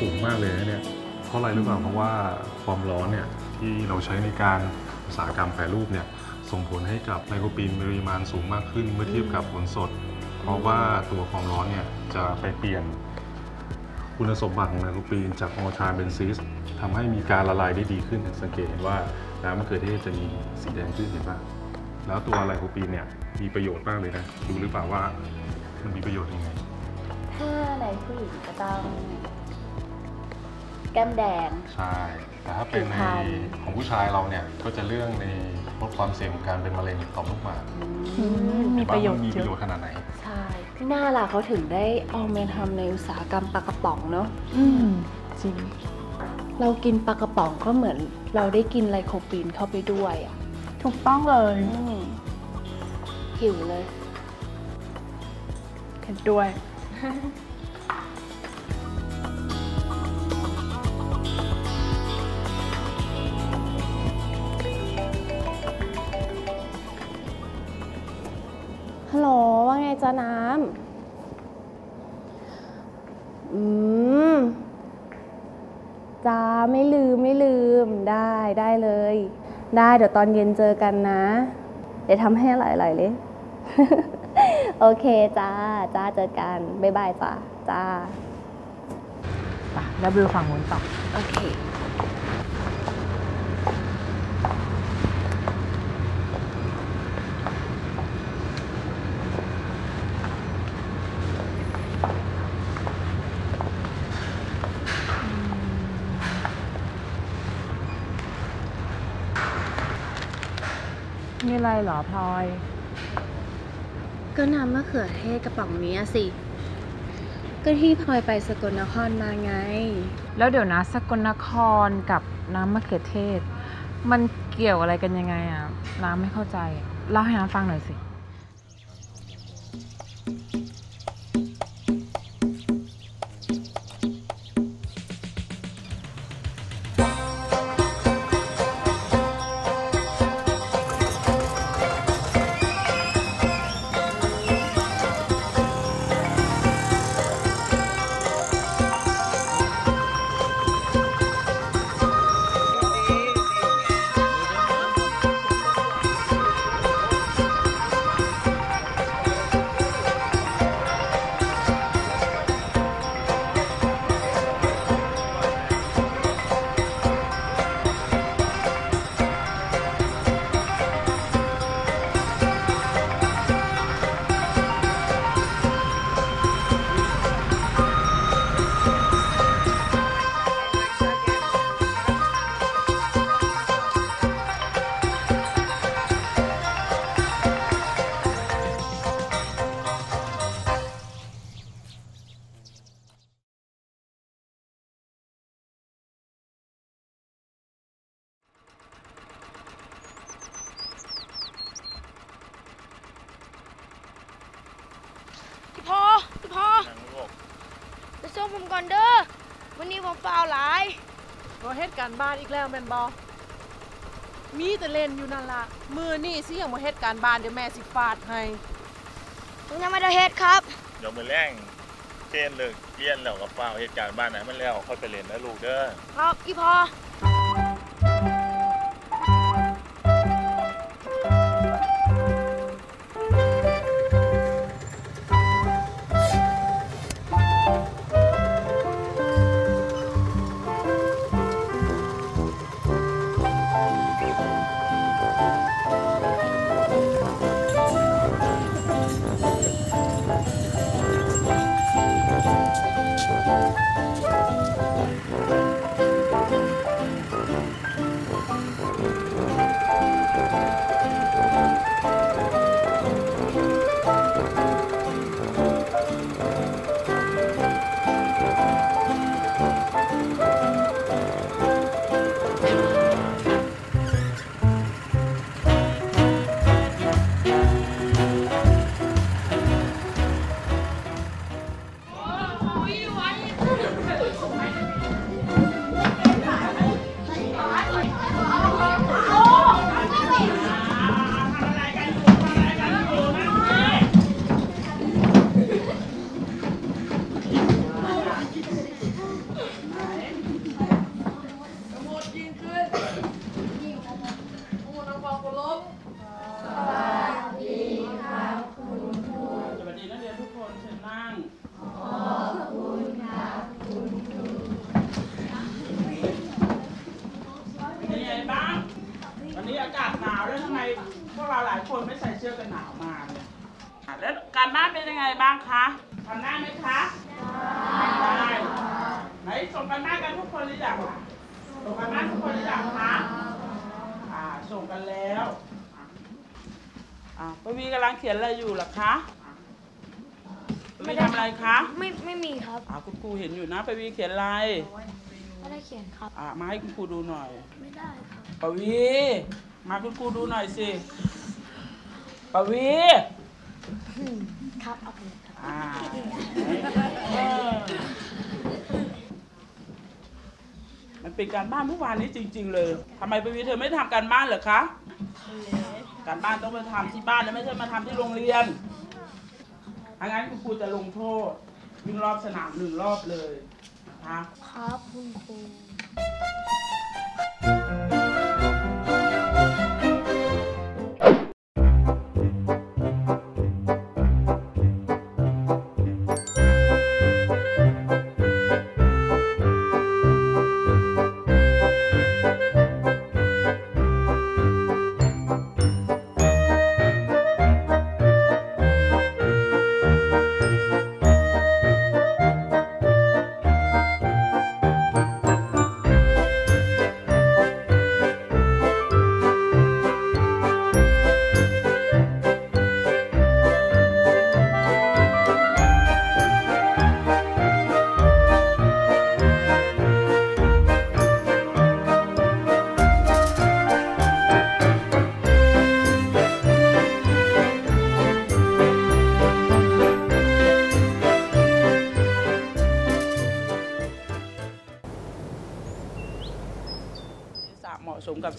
สูงมากเลยนะเนี่ยเพราะอะไรรู้เปล่าเพราะว่าความร้อนเนี่ยที่เราใช้ในการอุตสาหกรรมแปรรูปเนี่ยส่งผลให้กับไมโครปีนมีปริมาณสูงมากขึ้นเมื่อเทียบกับผลสด เพราะว่าตัวความร้อนเนี่ยจะไปเปลี่ยนคุณสมบัติของไมโครปีนจากออทราเบนซิสทำให้มีการละลายได้ดีขึ้นสังเกตเห็นว่าน้ำมะเขือเทศจะมีสีแดงขึ้นเห็นป่ะแล้วตัวไลโคปีนเนี่ยมีประโยชน์มากเลยนะรู้หรือเปล่าว่ามันมีประโยชน์ยังไงถ้าในผู้หญิงก็ต้องแก้มแดง ใช่ แต่ถ้าเป็นในผิวพรรณของผู้ชายเราเนี่ย ก็จะเรื่องในลดความเสี่ยงของการเป็นมะเร็งต่อมลูกหมากอืมมีประโยชน์เห็นว่ามันมีเยประโยชอะน์ขนาดไหน ใช่ หน้าล่ะเขาถึงได้เอามาทำในอุตสาหกรรมปลากระป๋องเนาะอืมจริง เรากินปลากระป๋องก็เหมือน เราได้กินไลโคปีนเข้าไปด้วยอะ ถูกต้องเลยอืมหิวเลยเห็นด้วย จ๊ะน้ำอืมจ้าไม่ลืมไม่ลืมได้ได้เลย ได้เดี๋ยวตอนเย็นเจอกันนะ เดี๋ยวทำให้อร่อยๆเลย โอเคจ้าจ้าเจอกัน บ๊ายบายจ้าจ้าไปแล้วบิวฝั่งนู้นต่อโอเค มีอะไรเหรอพลอย ก็น้ำมะเขือเทศกระป๋องนี้สิ ก็ที่พลอยไปสกลนครมาไง แล้วเดี๋ยวนะสกลนครกับน้ำมะเขือเทศ มันเกี่ยวอะไรกันยังไงอะ น้ำไม่เข้าใจ เล่าให้น้ำฟังหน่อยสิ ผมก่อนเด้อวันนี้ผมเปล่าหลายก็เหตุการณ์บ้านอีกแล้วแม่นบอมีแต่เล่นอยู่นั่นละมือนี่สิยังมาเหตุการณ์บ้านเดี๋ยวแม่สิฟาดให้ผมยังไม่ได้เฮ็ดครับเดี๋ยวมือแรงเช่นเลิกเรียนแล้วกับฟ้าวเหตุการณ์บ้านไหนมันแล้วค่อยไปเล่นนะลูกเด้อครับพี่พอ ส่งกันบ้านทุกคนหรือยังคะอ่า ส่งกันแล้วอะอ่าปวีกำลังเขียนอะไรอยู่ล่ะคะปวีทำอะไรคะไม่ไม่มีครับอ่าคุณครูเห็นอยู่นะปวีเขียนอะไรไม่ได้เขียนครับอ่ามาให้คุณครูดูหน่อย ไม่ได้ครับปวีมาคุณครูดูหน่อยสิปวีครับเอาไปเลยครับอ่าเออ มันเป็นการบ้านเมื่อวานนี้จริง ๆ เลยทำไมปวีเธอไม่ทำการบ้านเหรอคะ การบ้านต้องมาทำที่บ้านแล้วไม่ใช่มาทำที่โรงเรียนถ้างั้นคุณครูจะลงโทษวิ่งรอบสนามหนึ่งรอบเลยนะคะครับคุณครู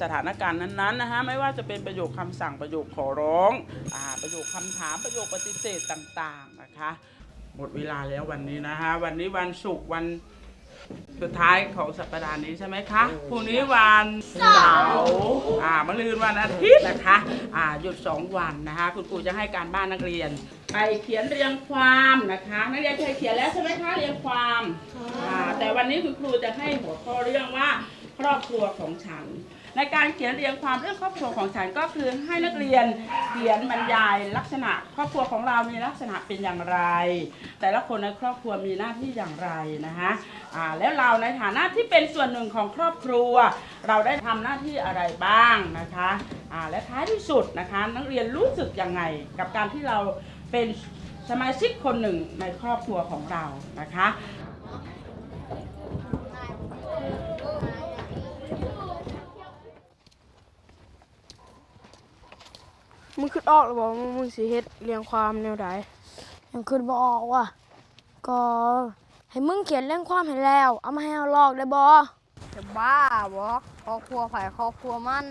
สมกับสถานการณ์นั้นๆนะฮะไม่ว่าจะเป็นประโยคคำสั่งประโยคขอร้องอ่าประโยคคำถามประโยคปฏิเสธต่างๆนะคะ หมดเวลาแล้ววันนี้นะฮะวันนี้วันศุกร์วันสุดท้ายของสัปดาห์นี้ใช่ไหมคะพรุ่งนี้วันเสาร์อ่ามะรืนวันอาทิตย์นะคะ อ่าหยุดสองวันนะคะ คุณครูจะให้การบ้านนักเรียน ไปเขียนเรียงความนะคะ นักเรียนเคยเขียนแล้วใช่ไหมคะเรียงความอ่าแต่วันนี้คุณครูจะให้หัวข้อเรื่องว่าครอบครัวของฉัน ในการเขียนเรียงความเรื่องครอบครัวของฉันก็คือให้นักเรียนเขียนบรรยายลักษณะ ครอบครัวของเรามีลักษณะเป็นอย่างไร แต่ละคนในครอบครัวมีหน้าที่อย่างไรนะคะอ่าแล้วเราในฐานะที่เป็นส่วนหนึ่งของครอบครัว เราได้ทำหน้าที่อะไรบ้างนะคะอ่าและท้ายที่สุดนะคะนักเรียนรู้สึกยังไง กับการที่เราเป็นสมาชิกคนหนึ่งในครอบครัวของเรานะคะ มึงคิดออกหรือบอกมึงสิเฮ็ดเรียงความแนวใดยังคืนบออกว่ะก็ให้มึงเขียนเรื่องความให้แล้ว เอามาให้เอาลอกได้บอจะบ้าบ่ครอบครัวไผครอบครัวมัน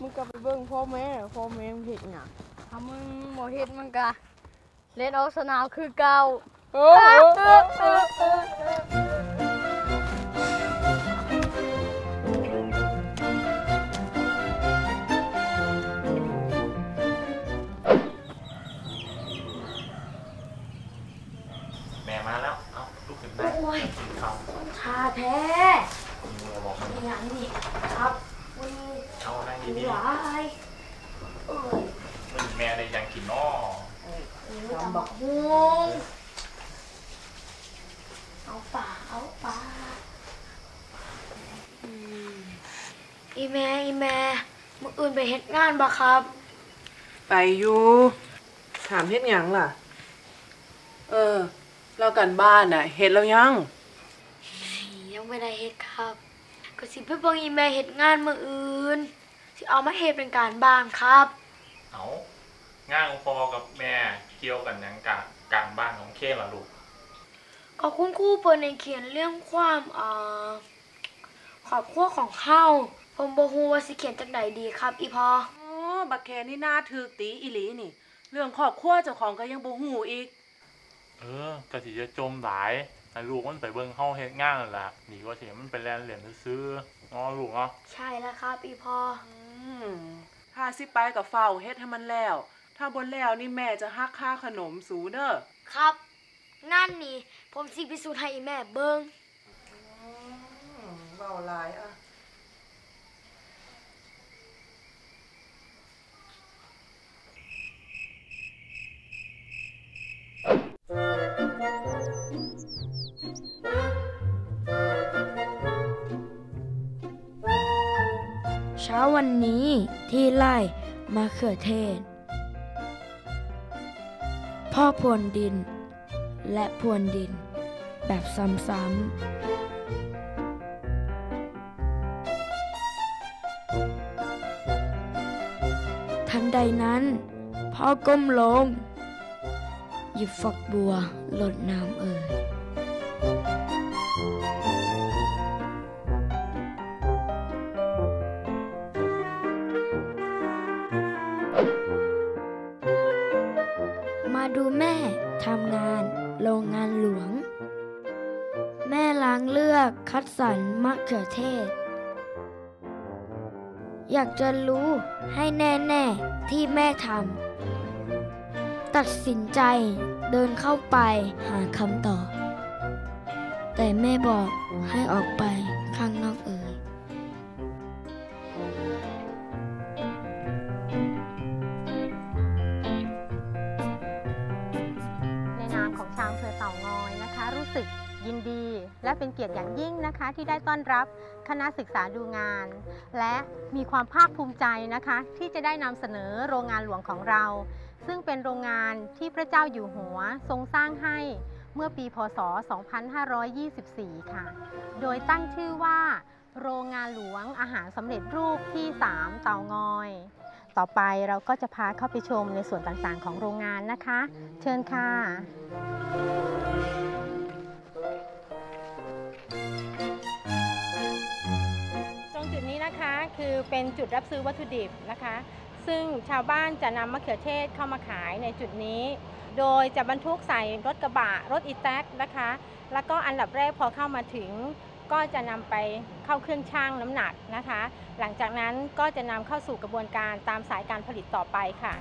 มึงก็ไปเบิ่งพ่อแม่พ่อแม่มึงเฮ็ดหยังถ้ามึงบ่เฮ็ดมันก็เล่นเอาสนามคือเก่าเออ แท้มีมือบอกมันอย่างนี้ครับมึงเอานั่งมีดีหลายเออๆมึงแม่ได้ยังกินน้อตำบักฮวงเอาป่าเอาป่าอืมอีแม่อีแม่มึงอื่นไปเฮ็ดงานบ่ครับ ไปอยู่ถามเฮ็ดหยังล่ะ เออ เรากันบ้านน่ะเฮ็ดแล้วยัง ไม่ได้เฮ็ดครับก็สิไปเบิ่งอีแม่เฮ็ดงานมื้ออื่น สิเอามาเฮ็ดเป็นการบ้านครับ เอาง่างพอกับแม่เกี่ยวกันหยังกะการบ้านของเคนล่ะลูก ก็คุณครูเปิดในเขียนเรื่องความเอ่อครอบครัวของเฮาผมบ่ฮู้ว่าสิเขียนจังไดดีครับ อีพออ๋อบักแคนี่น่าถือตีอีหลีนี่ เรื่องครอบครัวเจ้าของก็ยังบ่ฮู้อีก เออกะสิจะจมหลายให้ลูกมันไปเบิ่งเฮาเฮ็ดงานนั่นล่ะดีกว่าสิมันไปแล่นเหรียญซื้อๆเนาะลูกเนาะใช่แล้วครับอีพออืมสิไปกับเฝ้าเฮ็ดให้มันแล้ว ถ้าบนแล้วนี่แม่จะฮักค่าขนมสูเด้อครับงานนี้ผมสิพิสูจน์ให้อีแม่เบิ่งเว้าหลายอะ เช้าวันนี้ที่ไร่มะเขือเทศ พ่อพวนดิน และพวนดิน แบบซ้ำๆทันใดนั้นพ่อก้มลง หยิบฝักบัวหลดน้ำเอ่ยมาดูแม่ทำงานโรงงานหลวง แม่ล้างเลือกคัดสรรมะเขือเทศ อยากจะรู้ให้แน่ ๆ ที่แม่ทำ ตัดสินใจเดินเข้าไปหาคำตอบ แต่แม่บอกให้ออกไปข้างนอกเอ่ยในนามของชาวอำเภอเต่างอยนะคะ รู้สึกยินดีและเป็นเกียรติอย่างยิ่งนะคะ ที่ได้ต้อนรับคณะศึกษาดูงาน และมีความภาคภูมิใจนะคะ ที่จะได้นำเสนอโรงงานหลวงของเรา ซึ่งเป็นโรงงานที่พระเจ้าอยู่หัวทรงสร้างให้เมื่อปีพศ 2524 ค่ะ โดยตั้งชื่อว่า โรงงานหลวงอาหารสำเร็จรูปที่ 3 เตางอย ต่อไปเราก็จะพาเข้าไปชมในส่วนต่างๆ ของโรงงานนะคะ เชิญค่ะ ตรงจุดนี้นะคะคือเป็นจุดรับซื้อวัตถุดิบนะคะ ซึ่งชาวบ้านจะนำมะเขือเทศเข้ามาขายในจุดนี้ โดยจะบรรทุกใส่รถกระบะรถอีแท็กนะคะ แล้วก็อันดับแรกพอเข้ามาถึง ก็จะนำไปเข้าเครื่องชั่งน้ำหนักนะคะ หลังจากนั้นก็จะนำเข้าสู่กระบวนการตามสายการผลิตต่อไปค่ะ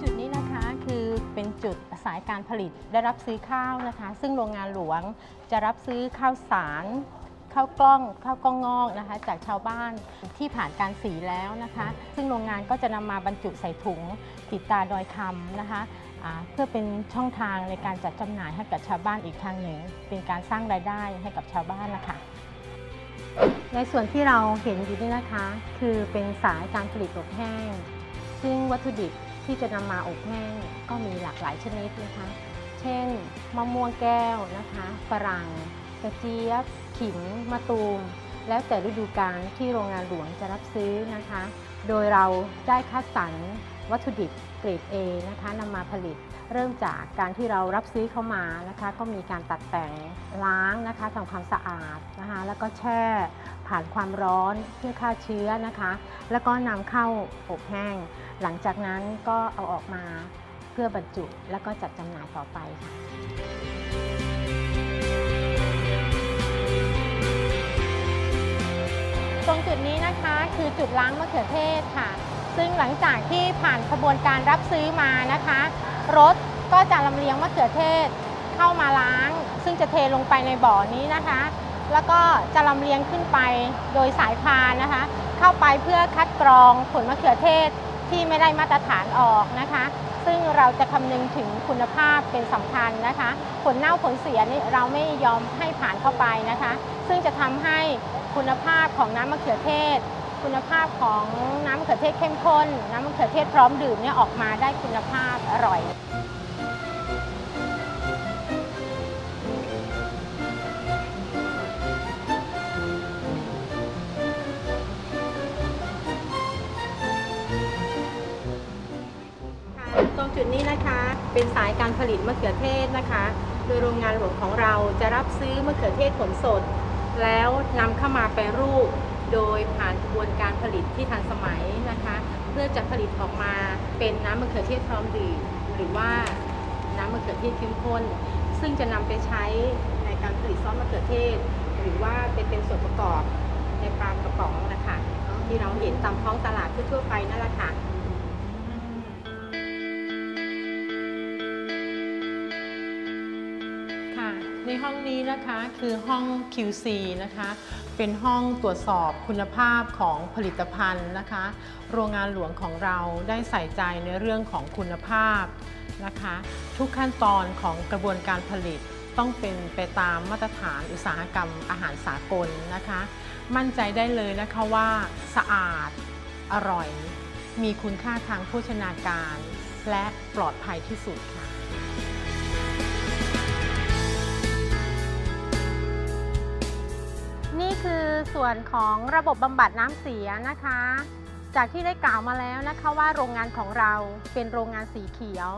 จุดนี้นะคะคือเป็นจุดสายการผลิตได้รับซื้อข้าวนะคะ ซึ่งโรงงานหลวงจะรับซื้อข้าวสาร ข้าวกล้องข้าวกล้องงอกนะคะ จากชาวบ้านที่ผ่านการสีแล้วนะคะ ซึ่งโรงงานก็จะนำมาบรรจุใส่ถุงติดตาดอยคำนะคะเพื่อเป็นช่องทางในการจัดจำหน่ายให้กับชาวบ้านอีกทางหนึ่ง เป็นการสร้างรายได้ให้กับชาวบ้านนะคะในส่วนที่เราเห็นอยู่นี่นะคะ คือเป็นสายการผลิตอบแห้ง ซึ่งวัตถุดิบที่จะนำมาอบแห้งก็มีหลากหลายชนิดนะคะ เช่น มะม่วงแก้วนะคะ ฝรั่ง กระเจี๊ยบ ขิงมะตูม แล้วแต่ฤดูกาลที่โรงงานหลวงจะรับซื้อนะคะ โดยเราได้คัดสรรวัตถุดิบเกรด A นะคะนำมาผลิต เริ่มจากการที่เรารับซื้อเข้ามานะคะ ก็มีการตัดแต่งล้างนะคะทำความสะอาดนะคะ แล้วก็แช่ผ่านความร้อนเพื่อฆ่าเชื้อนะคะ แล้วก็นำเข้าอบแห้ง หลังจากนั้นก็เอาออกมาเพื่อบรรจุแล้วก็จัดจำหน่ายต่อไปค่ะ ตรงจุดนี้นะคะคือจุดล้างมะเขือเทศค่ะ ซึ่งหลังจากที่ผ่านขบวนการรับซื้อมานะคะ รถก็จะลำเลียงมะเขือเทศเข้ามาล้าง ซึ่งจะเทลงไปในบ่อนี้นะคะ แล้วก็จะลำเลียงขึ้นไปโดยสายพานนะคะ เข้าไปเพื่อคัดกรองผลมะเขือเทศที่ไม่ได้มาตรฐานออกนะคะ ซึ่งเราจะคำนึงถึงคุณภาพเป็นสำคัญนะคะ ผลเน่าผลเสียนี่เราไม่ยอมให้ผ่านเข้าไปนะคะ ซึ่งจะทำให้ คุณภาพของน้ำมะเขือเทศ คุณภาพของน้ำมะเขือเทศเข้มข้น น้ำมะเขือเทศพร้อมดื่มเนี่ยออกมาได้คุณภาพอร่อยตรงจุดนี้นะคะเป็นสายการผลิตมะเขือเทศนะคะ โดยโรงงานหลวงของเราจะรับซื้อมะเขือเทศผลสด แล้วนำเข้ามาแปรรูป โดยผ่านกระบวนการผลิตที่ทันสมัยนะคะ เพื่อจะผลิตออกมาเป็นน้ำมะเขือเทศพร้อมดื่มหรือว่าน้ำมะเขือเทศเข้มข้น ซึ่งจะนำไปใช้ในการผลิตซอสมะเขือเทศ หรือว่าไปเป็นส่วนประกอบในปลากระป๋องนะคะที่เราเห็นตามท้องตลาดทั่วไปนั่นแหละค่ะ ห้องนี้นะคะคือห้อง QC นะคะ เป็นห้องตรวจสอบคุณภาพของผลิตภัณฑ์นะคะ โรงงานหลวงของเราได้ใส่ใจในเรื่องของคุณภาพนะคะ ทุกขั้นตอนของกระบวนการผลิตต้องเป็นไปตามมาตรฐานอุตสาหกรรมอาหารสากลนะคะ มั่นใจได้เลยนะคะว่าสะอาด อร่อย มีคุณค่าทางโภชนาการ และปลอดภัยที่สุดค่ะ คือส่วนของระบบบำบัดน้ำเสียนะคะ จากที่ได้กล่าวมาแล้วนะคะว่าโรงงานของเราเป็นโรงงานสีเขียว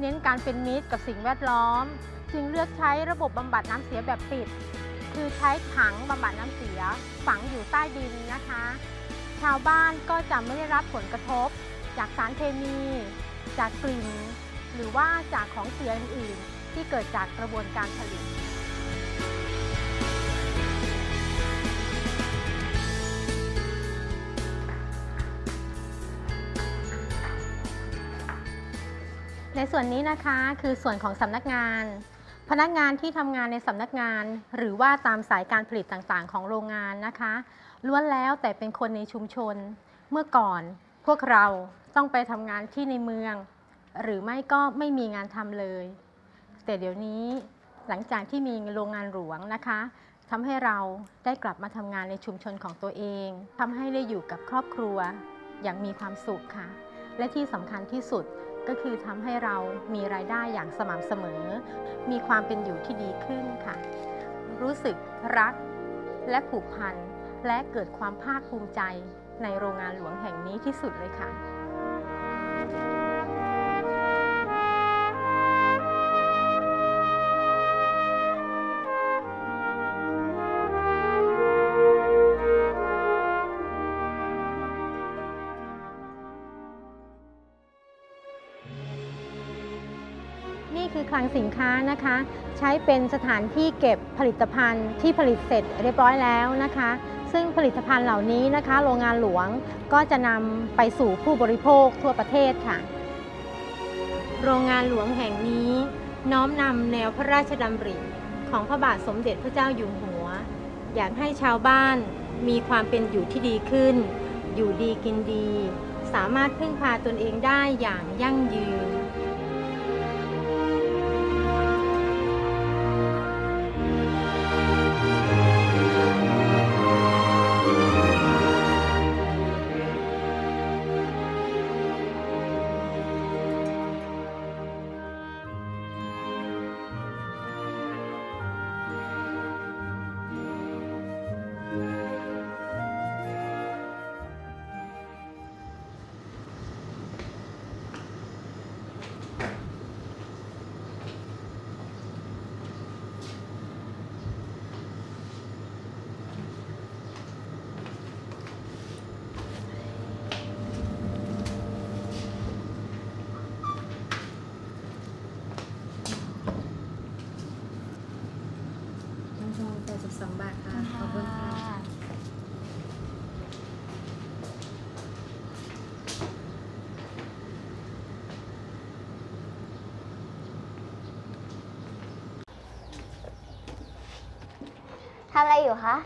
เน้นการเป็นมิตรกับสิ่งแวดล้อม จึงเลือกใช้ระบบบำบัดน้ำเสียแบบปิด คือใช้ถังบำบัดน้ำเสียฝังอยู่ใต้ดินนะคะ ชาวบ้านก็จะไม่ได้รับผลกระทบ จากสารเคมี จากกลิ่น หรือว่าจากของเสียอื่นๆที่เกิดจากกระบวนการผลิต ในส่วนนี้นะคะคือส่วนของสำนักงาน พนักงานที่ทำงานในสำนักงาน หรือว่าตามสายการผลิตต่างๆ ของโรงงานนะคะล้วนแล้วแต่เป็นคนในชุมชน เมื่อก่อนพวกเราต้องไปทำงานที่ในเมือง หรือไม่ก็ไม่มีงานทำเลย แต่เดี๋ยวนี้หลังจากที่มีโรงงานหลวงนะคะทำให้เราได้กลับมาทำงานในชุมชนของตัวเองทำให้ได้อยู่กับครอบครัวอย่างมีความสุขค่ะ และที่สำคัญที่สุด ก็คือทำให้เรามีรายได้อย่างสม่ำเสมอ มีความเป็นอยู่ที่ดีขึ้นค่ะ รู้สึกรักและผูกพันและเกิดความภาคภูมิใจในโรงงานหลวงแห่งนี้ที่สุดเลยค่ะ คือคลังสินค้านะคะ ใช้เป็นสถานที่เก็บผลิตภัณฑ์ที่ผลิตเสร็จเรียบร้อยแล้วนะคะ ซึ่งผลิตภัณฑ์เหล่านี้นะคะ โรงงานหลวงก็จะนำไปสู่ผู้บริโภคทั่วประเทศค่ะ โรงงานหลวงแห่งนี้ น้อมนำแนวพระราชดำริของพระบาทสมเด็จพระเจ้าอยู่หัว อยากให้ชาวบ้านมีความเป็นอยู่ที่ดีขึ้น อยู่ดีกินดี สามารถพึ่งพาตนเองได้อย่างยั่งยืนำอะไรอยู่คะ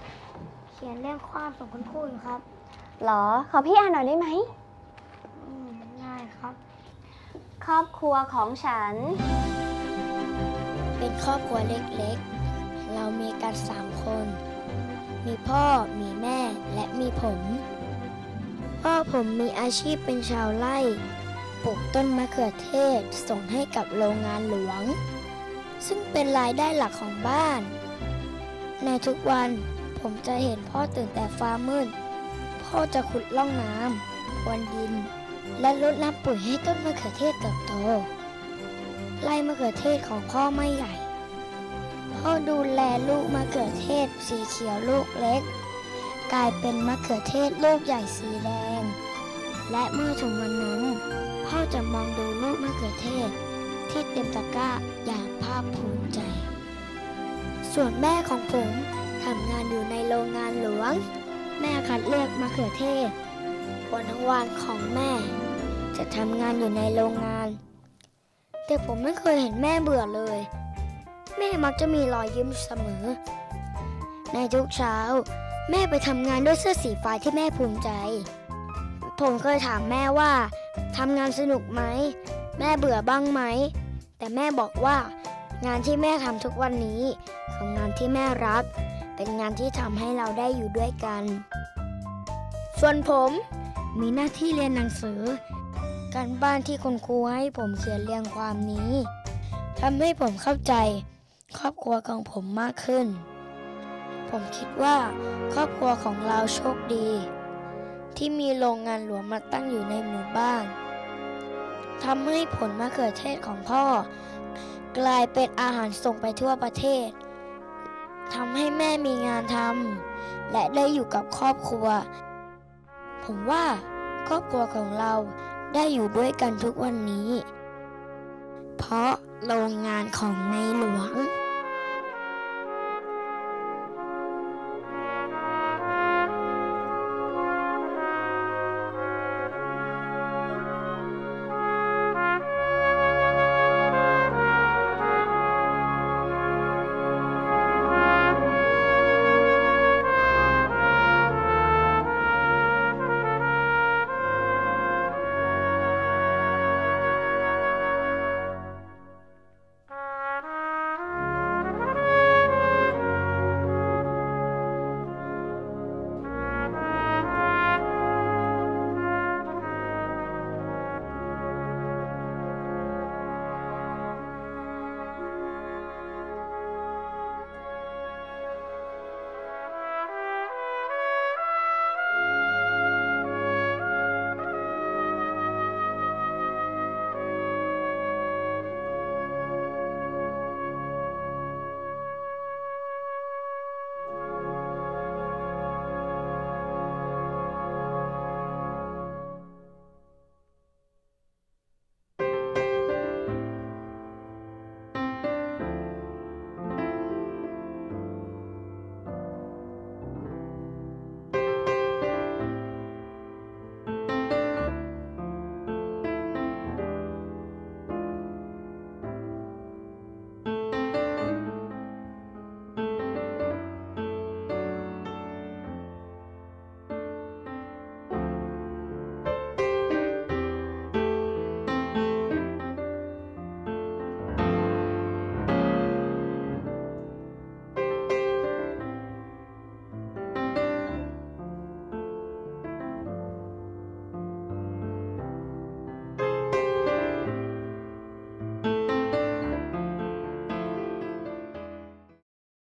เขียนเรื่องความส่งคุณครูอยู่ครับหรอ ขอพี่อ่านหน่อยได้ไหม อืมได้ครับ ครอบครัวของฉัน เป็นครอบครัวเล็กๆ เรามีกันสามคน มีพ่อ มีแม่ และมีผม พ่อผมมีอาชีพเป็นชาวไร่ ปลูกต้นมะเขือเทศส่งให้กับโรงงานหลวง ซึ่งเป็นรายได้หลักของบ้าน ในทุกวันผมจะเห็นพ่อตื่นแต่ฟ้ามืด พ่อจะขุดร่องน้ำพรวนดิน และรดน้ำปุ๋ยให้ต้นมะเขือเทศเติบโต ไร่มะเขือเทศของพ่อไม่ใหญ่ พ่อดูแลลูกมะเขือเทศสีเขียวลูกเล็ก กลายเป็นมะเขือเทศลูกใหญ่สีแดง และเมื่อถึงวันนั้น พ่อจะมองดูลูกมะเขือเทศ ที่เต็มตะกร้าอย่างภาคภูมิใจ ส่วนแม่ของผมทำงานอยู่ในโรงงานหลวง แม่คัดเลือกมะเขือเทศวันทั้งวันของแม่ จะทำงานอยู่ในโรงงาน แต่ผมไม่เคยเห็นแม่เบื่อเลย แม่มักจะมีรอยยิ้มเสมอ ในทุกเช้า แม่ไปทำงานด้วยเสื้อสีฟ้าที่แม่ภูมิใจ ผมเคยถามแม่ว่าทำงานสนุกไหม แม่เบื่อบ้างไหม แต่แม่บอกว่า งานที่แม่ทำทุกวันนี้คืองานที่แม่รัก เป็นงานที่ทำให้เราได้อยู่ด้วยกัน ส่วนผมมีหน้าที่เรียนหนังสือ การบ้านที่คุณครูให้ผมเขียนเรียงความนี้ทำให้ผมเข้าใจ ครอบครัวของผมมากขึ้น ผมคิดว่า ครอบครัวของเราโชคดี ที่มีโรงงานหลวงมาตั้งอยู่ในหมู่บ้านทำให้ผลมะเขือเทศของพ่อ กลายเป็นอาหารส่งไปทั่วประเทศทำให้แม่มีงานทำและได้อยู่กับครอบครัว ผมว่าครอบครัวของเราได้อยู่ด้วยกันทุกวันนี้ เพราะโรงงานของในหลวง